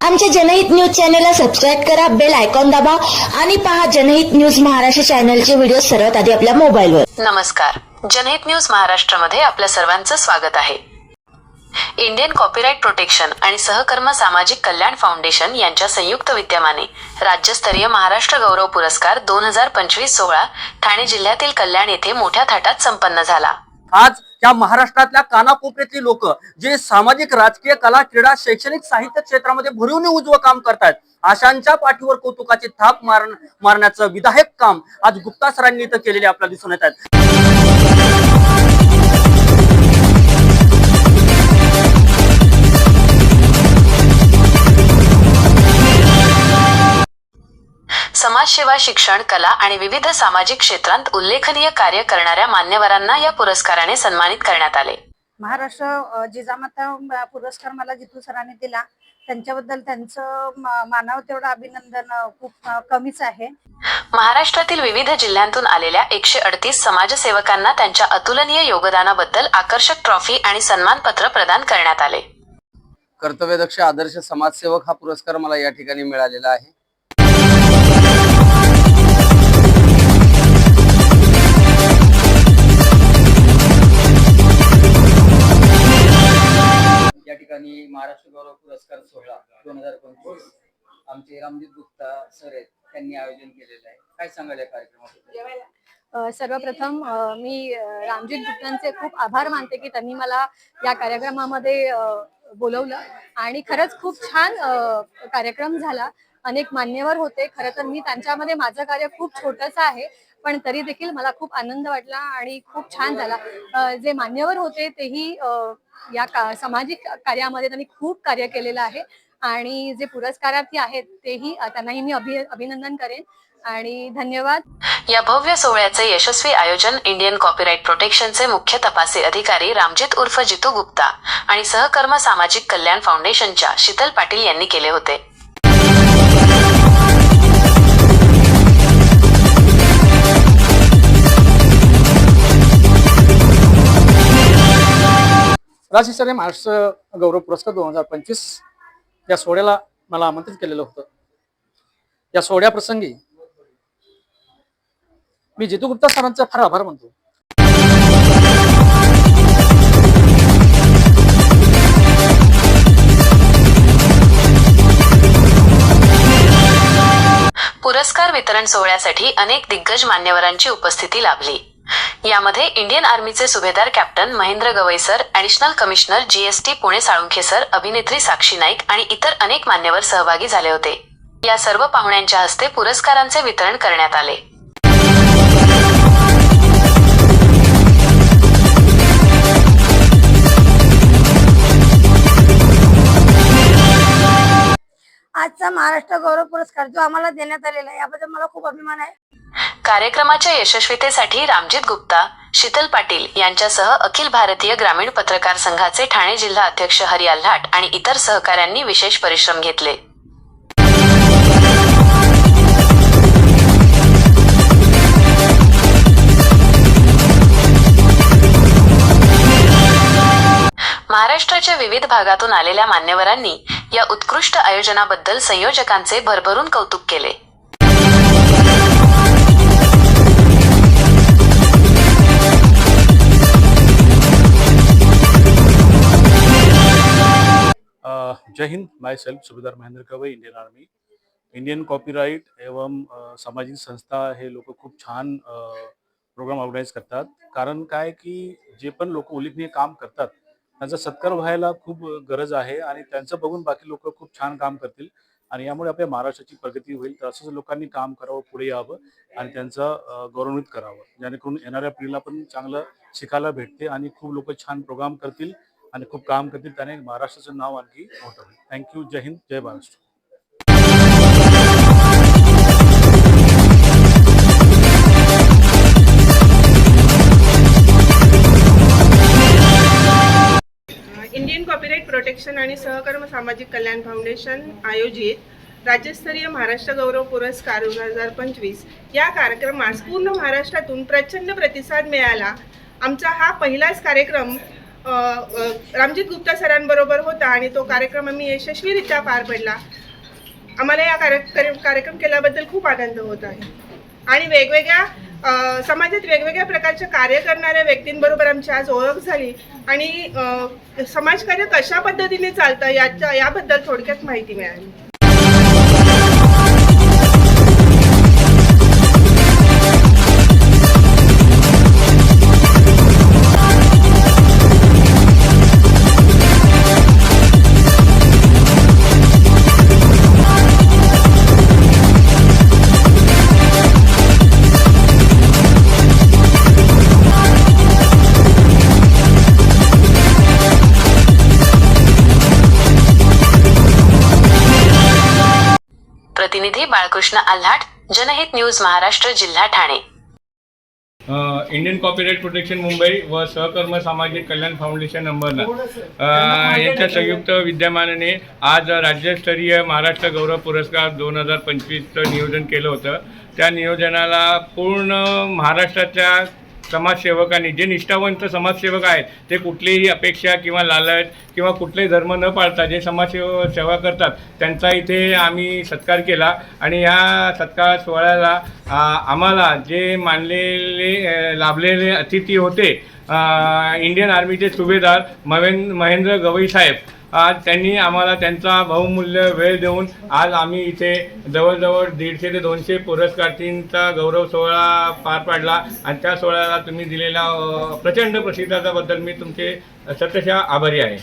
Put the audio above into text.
आमच्या जनहित न्यूज चॅनलला सबस्क्राईब करा बेल आयकॉन दाबा आणि पहा जनहित न्यूज महाराष्ट्र चॅनलचे व्हिडिओ सर्वात आधी आपल्या मोबाईलवर. नमस्कार. जनहित न्यूज महाराष्ट्रामध्ये आपल्या सर्वांचं स्वागत आहे. इंडियन कॉपीराईट प्रोटेक्शन आणि सहकर्म सामाजिक कल्याण फाउंडेशन यांच्या संयुक्त विद्यमाने राज्यस्तरीय महाराष्ट्र गौरव पुरस्कार दोन हजार पंचवीस सोहळा ठाणे जिल्ह्यातील कल्याण येथे मोठ्या थाटात संपन्न झाला. आज या महाराष्ट्रातल्या कानाकोपऱ्यातली लोक जे सामाजिक राजकीय कला क्रीडा शैक्षणिक साहित्य क्षेत्रामध्ये भरून उजवं काम करतायत आशांच्या पाठीवर कौतुकाची थाप मार मारण्याचं विधायक काम आज गुप्ता सरांनी इथं केलेले आपल्याला दिसून येत समाजसेवा शिक्षण कला आणि विविध सामाजिक क्षेत्रांत उल्लेखनीय कार्य करणाऱ्या मान्यवरांना या पुरस्काराने सन्मानित करण्यात आले. महाराष्ट्र जिजामाता पुरस्कार मला जितू सरांनी दिला. त्यांच्याबद्दल त्यांचं मानावं तेवढं अभिनंदन खूप कमीच आहे. महाराष्ट्रातील विविध जिल्ह्यांतून आलेल्या एकशे अडतीस समाजसेवकांना त्यांच्या अतुलनीय योगदानाबद्दल आकर्षक ट्रॉफी आणि सन्मानपत्र प्रदान करण्यात आले. कर्तव्यदक्ष आदर्श समाजसेवक हा पुरस्कार मला या ठिकाणी मिळालेला आहे. महाराष्ट्र गौरव पुरस्कार सोहळा दोन हजार पंचवीस. आमचे रामजीत गुप्ता सर आहेत त्यांनी आयोजन केलेलं आहे. काय सांगाल या कार्यक्रमाबद्दल? सर्वप्रथम मी रामजीत गुप्तांचे खूप आभार मानते की त्यांनी मला या कार्यक्रमामध्ये बोलवलं. आणि खरंच खूप छान कार्यक्रम झाला. अनेक मान्यवर होते. खरं तर मी त्यांच्यामध्ये माझं कार्य खूप छोटंसं आहे. पण तरी देखील मला खूप आनंद वाटला आणि खूप छान झाला. जे मान्यवर होते तेही या का सामाजिक कार्यामध्ये त्यांनी खूप कार्य केलेलं आहे आणि जे पुरस्कारार्थी आहेत तेही त्यांनाही मी अभि अभिनंदन करेन आणि धन्यवाद. या भव्य सोहळ्याचे यशस्वी आयोजन इंडियन कॉपीराईट प्रोटेक्शनचे मुख्य तपासी अधिकारी रामजित उर्फ जितू गुप्ता आणि सहकर्म सामाजिक कल्याण फाउंडेशनच्या शीतल पाटील यांनी केले होते. राज्यस्तरीय महाराष्ट्र गौरव पुरस्कार दोन हजार पंचवीस या सोहळ्याला मला आमंत्रित केलेलं होतं. या सोहळ्याप्रसंगी मी जितू गुप्ता सरांचा फार आभार मानतो. पुरस्कार वितरण सोहळ्यासाठी अनेक दिग्गज मान्यवरांची उपस्थिती लाभली. यामध्ये Indian आर्मीचे Subedar captain Mahendra Gawai sir additional commissioner GST Pune Salunkhe sir अभिनेत्री साक्षी नाईक आणि इतर अनेक मान्यवर सहभागी झाले होते. या सर्व पाहुण्यांच्या हस्ते पुरस्कारांचे वितरण करण्यात आले. आजचा महाराष्ट्र गौरव पुरस्कार जो आम्हाला देण्यात आलेला आहे याबद्दल मला खूप अभिमान आहे. कार्यक्रमाच्या यशस्वीतेसाठी रामजित गुप्ता शीतल पाटील यांच्यासह अखिल भारतीय ग्रामीण पत्रकार संघाचे ठाणे जिल्हा अध्यक्ष हरी आल्हाट आणि इतर सहकाऱ्यांनी विशेष परिश्रम घेतले. महाराष्ट्राच्या विविध भागातून आलेल्या मान्यवरांनी या उत्कृष्ट आयोजनाबद्दल संयोजकांचे भरभरून कौतुक केले. जय Hind. Myself Subedar Mahendra Kawai Indian army Indian copyright एवं सामाजिक संस्था हे लोक खूप छान प्रोग्राम ऑर्गनाईज करतात. कारण काय की जे पण लोक उल्लेखनीय काम करतात त्यांचा सत्कार व्हायला खूप गरज आहे आणि त्यांचं बघून बाकी लोक खूप छान काम करतील. आणि यामुळे आपल्या महाराष्ट्राची प्रगती होईल. तर असंच लोकांनी काम करावं पुढे यावं आणि त्यांचं गौरवित गौरवान्वित करावं. जेणेकरून येणाऱ्या पिढीला पण चांगलं शिकायला भेटते आणि खूप लोक छान प्रोग्राम करतील आणि खूप काम करतील. त्याने महाराष्ट्राचं नाव आणखी मोठं होईल. थँक्यू जय हिंद. जय महाराष्ट्र. प्रोटेक्शन आणि सहकर्म सामाजिक कल्याण फाउंडेशन आयोजित राज्यस्तरीय महाराष्ट्र गौरव पुरस्कार दोन हजार पंचवीस या कार्यक्रमास पूर्ण महाराष्ट्रातून प्रचंड प्रतिसाद मिळाला. आमचा हा पहिलाच कार्यक्रम रामजीत गुप्ता सरांबरोबर होता आणि तो कार्यक्रम आम्ही यशस्वीरित्या पार पडला. आम्हाला या कार्य कार्यक्रम केल्याबद्दल खूप आनंद होत आहे. आणि वेगवेगळ्या समाजात वेगवेगळ्या प्रकारचे कार्य करणाऱ्या व्यक्तींबरोबर आमची आज ओळख झाली. आणि समाजकार्य कशा पद्धतीने चालतं याच्या याबद्दल थोडक्यात माहिती मिळाली. प्रतिनिधी बाळकृष्ण आल्हाट जनहित न्यूज महाराष्ट्र जिल्हा Thane. Indian copyright protection Mumbai व सहकर्म सामाजिक कल्याण फाउंडेशन अंबरनाथ. यांच्या संयुक्त विद्यमानाने आज राज्यस्तरीय महाराष्ट्र गौरव पुरस्कार दोन हजार पंचवीसचं नियोजन केलं होतं. त्या नियोजनाला पूर्ण महाराष्ट्राच्या समाजसेवकांनी जे निष्ठावंत समाजसेवक आहेत ते कुठलीही अपेक्षा किंवा लालच किंवा कुठलेही धर्म न पाळता जे समाजसेव सेवा करतात त्यांचा इथे आम्ही सत्कार केला. आणि या सत्कार सोहळ्याला आम्हाला जे मानलेले लाभलेले अतिथी होते इंडियन आर्मीचे सुभेदार मवेन महेंद्र गवई साहेब आज त्यांनी आम्हाला त्यांचा बहुमूल्य वेळ देऊन आज आम्ही इथे जवळजवळ दीडशे ते दोनशे पुरस्कारार्थींचा गौरव सोहळा पार पाडला. आणि त्या सोहळ्याला तुम्ही दिलेल्या प्रचंड प्रसिद्धाच्याबद्दल मी तुमचे सत्यशः आभारी आहे.